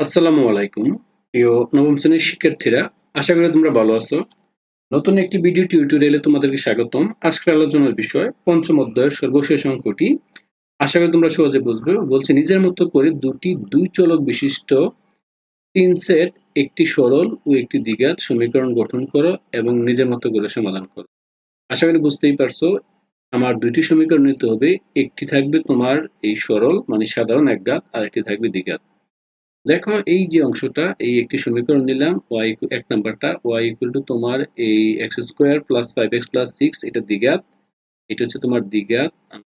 আসসালামু আলাইকুম। প্রিয় নবম শ্রেণির শিক্ষার্থীরা, আশা করি তোমরা ভালো আছো। নতুন একটি ভিডিও টিউটোরিয়ালে তোমাদেরকে স্বাগতম। আজকের আলোচনার বিষয় পঞ্চম অধ্যায়ের সর্বশেষ অঙ্কটি। আশা করি তোমরা সহজে বুঝবে। বলছে, নিজের মতো করে দুটি দুই চলক বিশিষ্ট তিন সেট, একটি সরল ও একটি দ্বিঘাত সমীকরণ গঠন করো এবং নিজের মতো করে সমাধান করো। আশা করি বুঝতেই পারছ, আমার দুইটি সমীকরণ নিতে হবে। একটি থাকবে তোমার এই সরল মানে সাধারণ একঘাত আর একটি থাকবে দ্বিঘাত। দেখো, এই যে অংশটা, এই একটি সমীকরণ নিলাম ওয়াই এক নাম্বারটা ওয়াই ইকুয়াল টু তোমার এই x square plus five x plus six এটা দ্বিঘাত। এটা হচ্ছে তোমার দ্বিঘাত,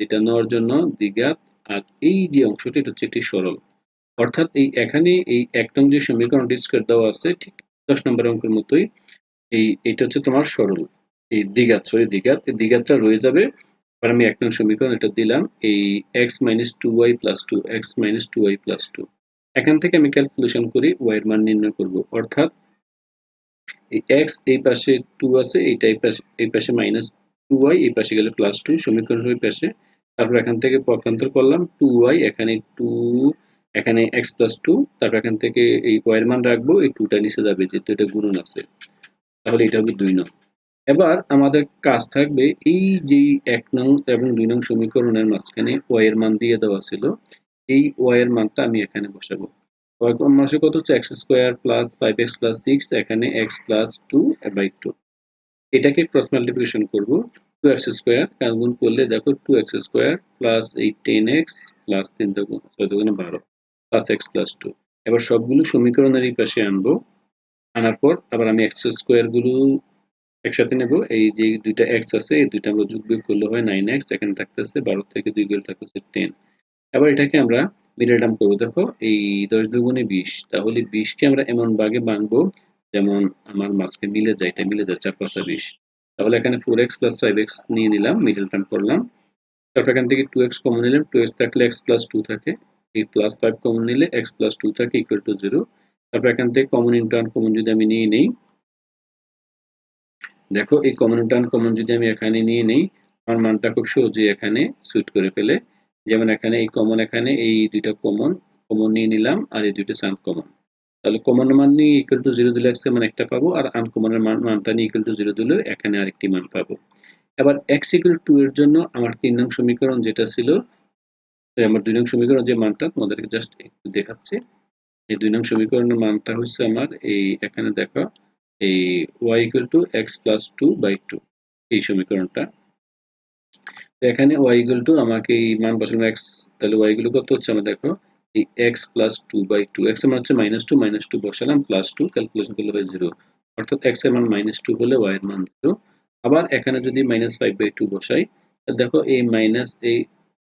এটা নেওয়ার জন্য দ্বিঘাত। আর এই যে অংশটা, এটা হচ্ছে একটি সরল। অর্থাৎ এই এখানে এই এক নং যে সমীকরণটি স্কোয়ার দেওয়া আছে, ঠিক দশ নম্বর অঙ্কের মতোই, এই, এটা হচ্ছে তোমার সরল। এই দ্বিঘাত সরি দ্বিঘাত। এই দ্বিঘাতটা রয়ে যাবে। এবার আমি এক নং সমীকরণ এটা দিলাম, এই x minus two y plus two x minus two y plus two এখান থেকে আমি ক্যালকুলেশন করি ওয়াই এর মান নির্ণয় করব। অর্থাৎ, এই এক্স এই পাশে টু আছে, এইটা এই পাশে এই পাশে মাইনাস টু ওয়াই এই পাশে গেলে প্লাস টু সমীকরণ ওই পাশে। তারপর এখান থেকে পক্ষান্তর করলাম টু ওয়াই এখানে টু এখানে এক্স প্লাস টু তারপর এখান থেকে এই ওয়াই এর মান রাখব, এই টুটা নিচে যাবে, যেহেতু এটা গুণন আছে। তাহলে এটা হবে দুই নং। এবার আমাদের কাজ থাকবে, এই যে এক নং এবং দুই নং সমীকরণের মাঝখানে ওয়াই এর মান দিয়ে দেওয়া ছিল এই ওয়াই এর মানটা আমি এখানে বসাবো। ওয়াই মাসে কত হচ্ছে? X square plus five x plus six এখানে x plus two by two এটাকে ক্রস মাল্টিপ্লিকেশন করব টু এক্স স্কোয়ার গুণ করলে? দেখো টু এক্স স্কোয়ার প্লাস এই টেন এক্স প্লাস তিন দুগুণ ছয় দুগুণে বারো প্লাস এক্স প্লাস টু এবার সবগুলো সমীকরণের এই পাশে আনব। আনার পর আবার আমি এক্স স্কোয়ারগুলো একসাথে নেব। এই যে দুইটা এক্স আছে, এই দুইটা আমরা যোগ বিয়োগ করলে হয় নাইন এক্স এখানে থাকতেছে বারো থেকে দুই গেলে থাকতেছে টেন এবার এটাকে আমরা মিডল টার্ম করব। দেখো, এই দশ দুগুণে বিশ, তাহলে বিশকে আমরা এমন ভাগে ভাঙবো, যেমন আমার মাঝকে মিলে যায় এটা মিলে যায়, চার পাঁচটা বিশ। তাহলে এখানে four x plus five x নিয়ে নিলাম মিডল টার্ম করলাম। তারপর এখান থেকে টু এক্স কমন নিলাম টু এক্স থাকলে এক্স প্লাস টু থাকে। এই প্লাস ফাইভ কমন নিলে এক্স প্লাস টু থাকে ইকুয়াল টু জিরো তারপর এখান থেকে কমন ইন্টার্ন কমন যদি আমি নিয়ে নেই, দেখো এই কমন ইন্টার্ন কমন যদি আমি এখানে নিয়ে নেই, আমার মানটা খুব সহজে এখানে সুইট করে ফেলে যেমন এখানে এই কমন এখানে এই দুইটা কমন কমন নিয়ে নিলাম আর এই দুইটা সান কমন তাহলে কমন মান নিয়ে ইকুয়াল টু জিরো দিলে এক্স মান একটা পাবো আর আনকমনের মান, মানটা নিয়ে ইকুয়াল টু জিরো দিলে এখানে আরেকটি মান পাবো। এবার এক্স ইকুয়াল টু এর জন্য আমার তিন নং সমীকরণ যেটা ছিল আমার দুই নং সমীকরণ যে মানটা তোমাদেরকে জাস্ট একটু দেখাচ্ছি। এই দুই নং সমীকরণের মানটা হচ্ছে আমার এই এখানে দেখো, এই y equal to x plus two by two এই সমীকরণটা। এখানে ওয়াই ইকুয়াল টু আমাকে এই মান বসালাম এক্স তাহলে ওয়াই গুলো কত হচ্ছে আমরা দেখো, এই x plus two by two এক্সের মান হচ্ছে মাইনাস টু মাইনাস টু বসালাম প্লাস টু ক্যালকুলেশন করলে হয় জিরো অর্থাৎ এক্সের মান মাইনাস টু হলে ওয়াই এর মান জিরো আবার এখানে যদি মাইনাস ফাইভ বাই টু বসাই দেখো এই মাইনাস এই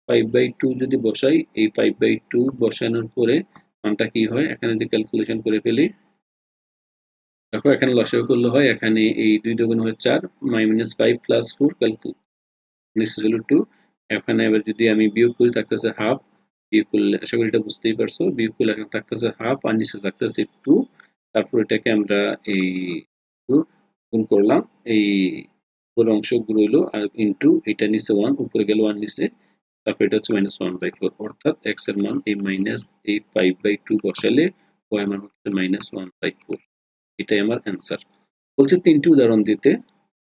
ফাইভ বাই টু যদি বসাই, এই ফাইভ বাই টু বসানোর পরে মানটা কি হয়, এখানে যদি ক্যালকুলেশন করে ফেলি, দেখো এখানে লসাগু করলে হয়, এখানে এই দুই দুগুণ হয় চার মাইনাস ফাইভ প্লাস ফোর ক্যালকুল নিশ্চয় হলো টু এখানে এবার যদি আমি বিয়োগ করি, থাকতেছে হাফ বিয়োগ করলে, আশা করি এটা বুঝতেই পারছ, বিয়োগ করলে এখানে থাকতেছে হাফ আর নিচে থাকতেছে টু তারপর এটাকে আমরা এই গুণ করলাম, এই উপর অংশ রইল আর ইন্টু এটা নিচে ওয়ান উপরে গেল ওয়ান নিচে, তারপর এটা হচ্ছে মাইনাস ওয়ান বাই ফোর অর্থাৎ এক্সের মান এই মাইনাস এই ফাইভ বাই টু বসালে ওয়াই মান হচ্ছে মাইনাস ওয়ান বাই ফোর এটাই আমার অ্যান্সার বলছে তিনটি উদাহরণ দিতে,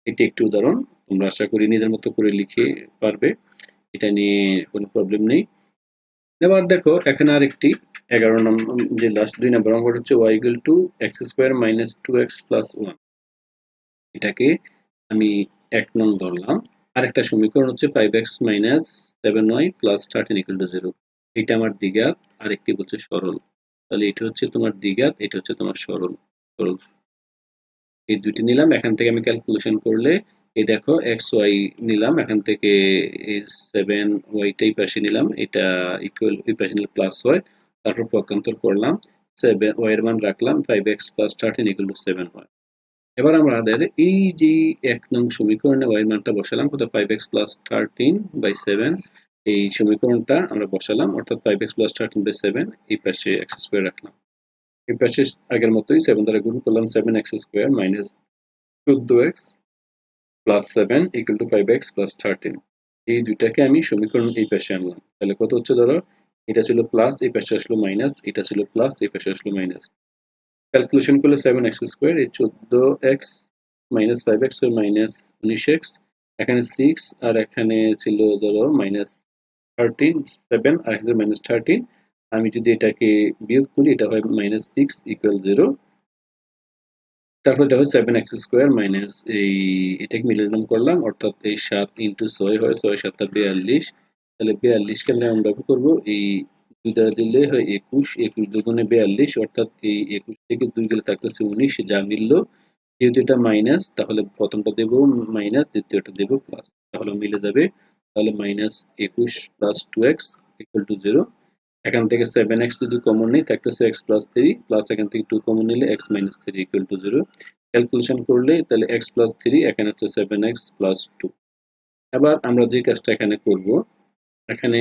এটি একটি উদাহরণ তোমরা আশা করি নিজের মতো করে লিখে পারবে। এটা নিয়ে কোনো প্রবলেম নেই। এবার দেখো, এখানে আর একটি এগারো নম্বর যে লাস্ট দুই নম্বর অঙ্কটা হচ্ছে y equal to x square minus two x plus one এটাকে আমি এক নং ধরলাম। আর একটা সমীকরণ হচ্ছে five x minus seven y plus thirteen equal to zero এটা আমার দ্বিঘাত আর একটি হচ্ছে সরল। তাহলে এটা হচ্ছে তোমার দ্বিঘাত, এটা হচ্ছে তোমার সরল। সরল। এই দুটি নিলাম, এখান থেকে আমি ক্যালকুলেশন করলে এই দেখো এক্স ওয়াই নিলাম, এখান থেকে এই সেভেন ওয়াইটাই পাশে নিলাম, এটা ইকুয়াল ওই পাশে নিলে প্লাস হয় তারপর পক্ষান্তর করলাম সেভেন ওয়াইয়ের মান রাখলাম five x plus thirteen equal to seven হয় এবার আমাদের এই যে এক নং সমীকরণে ওয়াই মানটা বসালাম, কত? Five x plus thirteen by seven এই সমীকরণটা আমরা বসালাম, অর্থাৎ five x plus thirteen by seven এই পাশে এক্স স্কোয়ার রাখলাম। এই পাশে আগের মতোই সেভেন দ্বারা গুণ করলাম সেভেন এক্স স্কোয়ার মাইনাস চোদ্দ x plus seven equal to five x plus thirteen এই দুইটাকে আমি সমীকরণ এই পাশে আনলাম। তাহলে কত হচ্ছে ধরো? এটা ছিল প্লাস এই পাশে আসলো মাইনাস এটা ছিল প্লাস এই পাশে আসলো মাইনাস ক্যালকুলেশন করলে সেভেন এক্স স্কোয়ার এই চোদ্দ x minus five x minus উনিশ এক্স এখানে সিক্স আর এখানে ছিল ধরো মাইনাস থার্টিন সেভেন আর এখানে মাইনাস থার্টিন আমি যদি এটাকে বিয়োগ করি, এটা হয় মাইনাস সিক্স ইকুয়াল জিরো তারপর এটা হয় সেভেন এক্স স্কোয়ার মাইনাস এই, এটাকে মিলিয়ন করলাম, অর্থাৎ এই সাত ইন্টু ছয় হয় ছয় সাতটা বিয়াল্লিশ, তাহলে বিয়াল্লিশকে আমরা কি করব। এই দুই দ্বারা দিলে হয় একুশ একুশ দুগুণে বিয়াল্লিশ, অর্থাৎ এই একুশ থেকে দুই গেলে থাকতেছে উনিশ, যা মিললো। যেহেতু এটা মাইনাস তাহলে প্রথমটা দেব মাইনাস দ্বিতীয়টা দেব প্লাস তাহলে মিলে যাবে। তাহলে মাইনাস একুশ plus two x equal to zero এখান থেকে সেভেন এক্স যদি কমন নেই, থাকতেছে এক্স প্লাস থ্রি প্লাস এখান থেকে টু কমন নিলে x minus three equal to zero calculation করলে তাহলে এক্স প্লাস থ্রি এখানে হচ্ছে সেভেন এক্স প্লাস টু এবার আমরা যে কাজটা এখানে করব, এখানে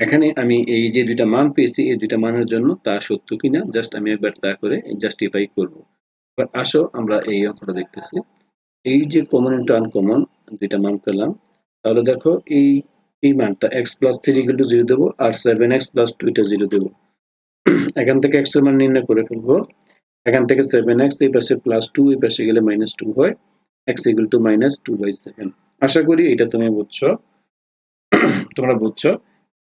এখানে আমি এই যে দুইটা মান পেয়েছি, এই দুইটা মানের জন্য তা সত্য কিনা জাস্ট আমি একবার তা করে জাস্টিফাই করব। এবার আসো আমরা এই অঙ্কটা দেখতেছি। এই যে কমন ইন্টু আনকমন দুইটা মান পেলাম। তাহলে দেখো এই এই মানটা x plus three equal to zero দেবো আর সেভেন এক্স প্লাস টু এটা জিরো দেবো। এখান থেকে এক্সের মান নির্ণয় করে ফেলব। এখান থেকে সেভেন এক্স এই পাশে প্লাস টু এই পাশে গেলে মাইনাস টু হয়। X equal to minus two by seven আশা করি এটা তুমি বুঝছ। তোমরা বুঝছ।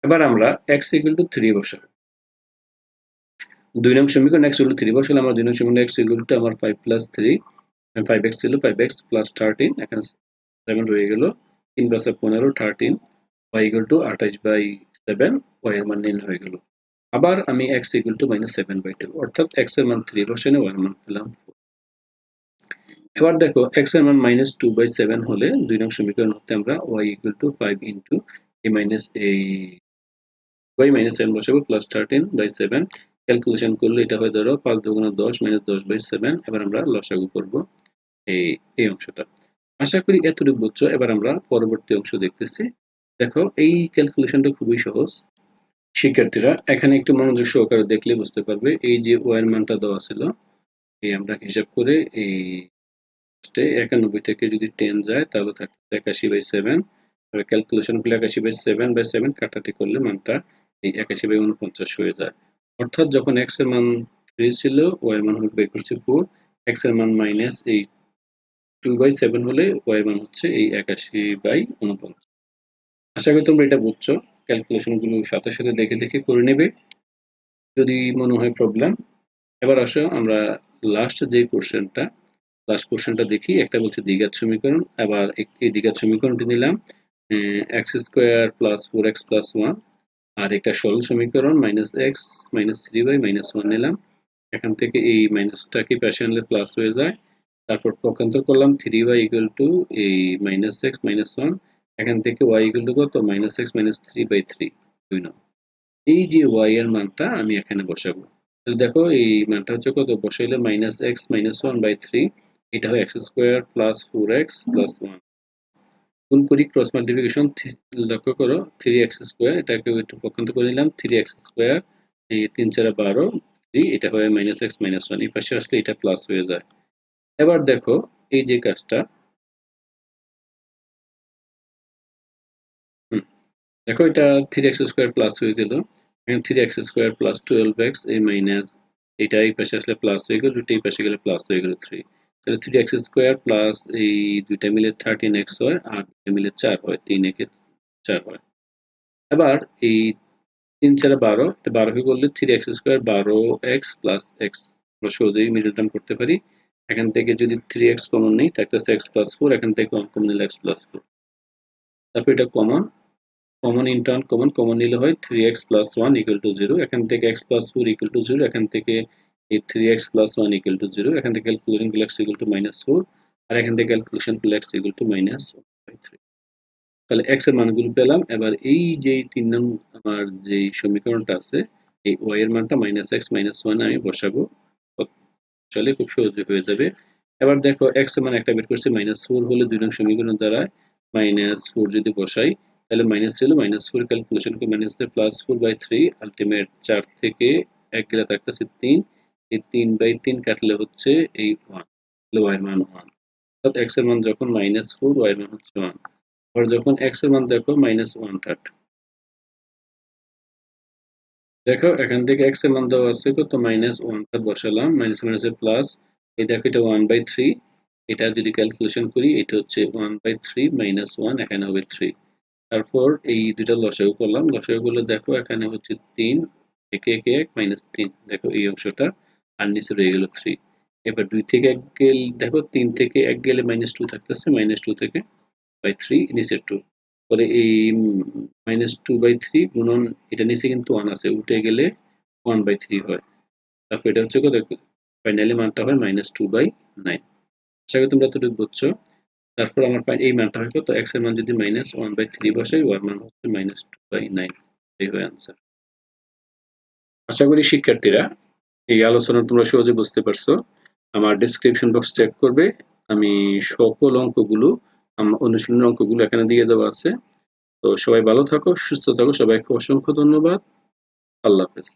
এবার আমরা এক্স ইকুয়াল টু থ্রি বসাবো দুই নং সমীকরণ এক্স ইকুয়াল থ্রি বসালে আমার দুই নং সমীকরণ এক্স ইকুয়াল টু আমার five plus three five x ছিল ফাইভ এক্স প্লাস থার্টিন এখানে সেভেন রয়ে গেল। তিন প্লাসে পনেরো থার্টিন ওয়াই ইকুয়াল টু আঠাইশ বাই সেভেন ওয়াই এর মান নির্ণয় হয়ে গেল। আবার আমি x equal to minus seven by two অর্থাৎ এক্সের মান থ্রি বসানে ওয়াই এর মান পেলাম এবার দেখো এক্সের মান মাইনাস টু বাই সেভেন হলে দুই নং সমীকরণ হতে আমরা y equal to five into A minus এই ওয়াই মাইনাস সেভেন বসাবো plus thirteen by seven calculation করলে এটা হয় ধরো পাঁচ দুগুণা দশ মাইনাস দশ বাই সেভেন এবার আমরা লসাগু করব এই এই অংশটা। আশা করি এতটুকু বুঝছ, এবার আমরা পরবর্তী অংশ দেখতেছি। দেখো, এই ক্যালকুলেশনটা খুবই সহজ। শিক্ষার্থীরা, এখানে একটু মনোযোগ সহকারে দেখলে বুঝতে পারবে, এই যে ওয়ার মানটা দেওয়া ছিল, এই আমরা হিসাব করে এই একানব্বই থেকে যদি টেন যায়, তাহলে থাকবে একাশি বাই সেভেন ক্যালকুলেশন করলে একাশি বাই সেভেন বাই সেভেন কাটাটি করলে মানটা এই একাশি বাই উনপঞ্চাশ হয়ে যায়। অর্থাৎ যখন এক্সের মান থ্রি ছিল ওয়াই মান হল বের করছি ফোর এক্সের মান মাইনাস এই টু বাই সেভেন হলে ওয়াই মান হচ্ছে এই একাশি বাই উনপঞ্চাশ। আশা করি তোমরা এটা বুঝছ। ক্যালকুলেশনগুলো সাথে সাথে দেখে দেখে করে নেবে। যদি মনে হয় প্রবলেম এবার আসো আমরা লাস্ট যে কোশ্চেনটা লাস্ট কোশ্চেনটা দেখি। একটা বলছে দ্বিঘাত সমীকরণ, আবার এই দ্বিঘাত সমীকরণটি নিলাম। X square plus four x plus one আর একটা সরল সমীকরণ minus x minus three by minus one নিলাম। এখান থেকে এই মাইনাসটাকে পাশে আনলে প্লাস হয়ে যায়? তারপর পক্ষান্তর করলাম থ্রি ওয়াই ইকুয়াল টু এই মাইনাস এক্স মাইনাস ওয়ান এখান থেকে ওয়াই টু কত? Minus x minus three by three দুই নং। এই যে ওয়াই এর মানটা আমি এখানে বসাবো। তাহলে দেখো, এই মানটা হচ্ছে কত? বসাইলে minus x minus one by three এটা হয় x square plus four x plus one গুণ করি ক্রস মাল্টিপ্লিকেশন লক্ষ্য করো থ্রি এক্স স্কোয়ার এটাকে একটু পক্ষান্তর করে নিলাম থ্রি এক্স স্কোয়ার এই তিন চারা বারো থ্রি এটা হয় মাইনাস এক্স মাইনাস ওয়ান এই পাশে আসলে এটা প্লাস হয়ে যায়। এবার দেখো, এই যে কাজটা দেখো, এটা থ্রি এক্স স্কোয়ার প্লাস হয়ে গেল। Three x square plus twelve x এই মাইনাস এটা এই পাশে আসলে প্লাস হয়ে গেল দুটো এই পাশে গেলে প্লাস হয়ে গেল থ্রি তাহলে থ্রি এক্স স্কোয়ার প্লাস এই দুইটা মিলে থার্টিন এক্স হয়, আর দুইটা মিলে চার হয়, তিন একে চার হয়। এবার এই তিন চারে বারো, এটা বারো হয়ে করলে থ্রি এক্স স্কোয়ার বারো এক্স প্লাস এক্স আমরা সহজেই মিডল টার্ম করতে পারি। এখান থেকে যদি থ্রি এক্স কমন নেই থাকতেছে এক্স প্লাস ফোর এখান থেকে কমন নিলে এক্স প্লাস ফোর তারপর এটা কমন কমন ইন্টার্ন কমন কমন নিলে হয় three x plus one equal to zero এখান থেকে x plus four equal to zero এখান থেকে এই three x plus one equal to zero এখান থেকে calculation plus equal to minus four আর এখান থেকে calculation plus equal to minus by three তাহলে এক্সের মানগুলো পেলাম। এবার এই যে তিন নং আমার যে সমীকরণটা আছে, এই ওয়াই এর মানটা মাইনাস এক্স মাইনাস ওয়ান আমি বসাবো। চলে খুব সহজে হয়ে যাবে। এবার দেখো এক্সের মান একটা বের করছি। মাইনাস ফোর হলে দুই নং সমীকরণ দ্বারা মাইনাস ফোর যদি বসাই তাহলে মাইনাস ছিল মাইনাস ফোর ক্যালকুলেশন করে minus plus four by three ultimate চার থেকে এক গেলে থাকতেছে তিন, এই তিন বাই তিন কাটলে হচ্ছে এই ওয়ান তাহলে ওয়াই মান ওয়ান অর্থাৎ এক্সের মান যখন মাইনাস ফোর ওয়াই মান হচ্ছে ওয়ান আবার যখন এক্সের মান দেখো মাইনাস ওয়ান থার্ড দেখো, এখান থেকে এক্সের মান দেওয়া আছে কত? মাইনাস ওয়ানটা বসালাম মাইনাস মাইনাসে প্লাস এই দেখো এটা ওয়ান বাই থ্রি এটা যদি ক্যালকুলেশন করি, এটা হচ্ছে one by three minus one এখানে হবে থ্রি তারপর এই দুটা লসাগু করলাম। লসাগু করলে দেখো এখানে হচ্ছে তিন, একে একে এক মাইনাস তিন। দেখো এই অংশটা আর নিচে রয়ে গেল থ্রি এবার দুই থেকে এক গেল, দেখো তিন থেকে এক গেলে মাইনাস টু থাকতেছে মাইনাস টু থেকে বাই থ্রি নিচে টু পরে এই মাইনাস টু বাই থ্রি গুণন, এটা নিচে কিন্তু ওয়ান আছে উঠে গেলে ওয়ান বাই থ্রি হয়। তারপর এটা হচ্ছে কত? ফাইনালি মানটা হয় মাইনাস টু বাই নাইন আশা করি তোমরা এতটুকু বুঝছ। তারপর আমার ফাইন এই মানটা হয় কত এক্সের মান যদি মাইনাস ওয়ান বাই থ্রি বসাই ওয়ার মান হচ্ছে মাইনাস টু বাই নাইন এই হয় আনসার আশা করি শিক্ষার্থীরা এই আলোচনা তোমরা সহজে বুঝতে পারছ। আমার ডিসক্রিপশন বক্স চেক করবে। আমি সকল অঙ্কগুলো আমার অনুশীলনের অঙ্কগুলো এখানে দিয়ে দেওয়া আছে। তো সবাই ভালো থাকো, সুস্থ থাকো। সবাইকে অসংখ্য ধন্যবাদ। আল্লাহ হাফেজ।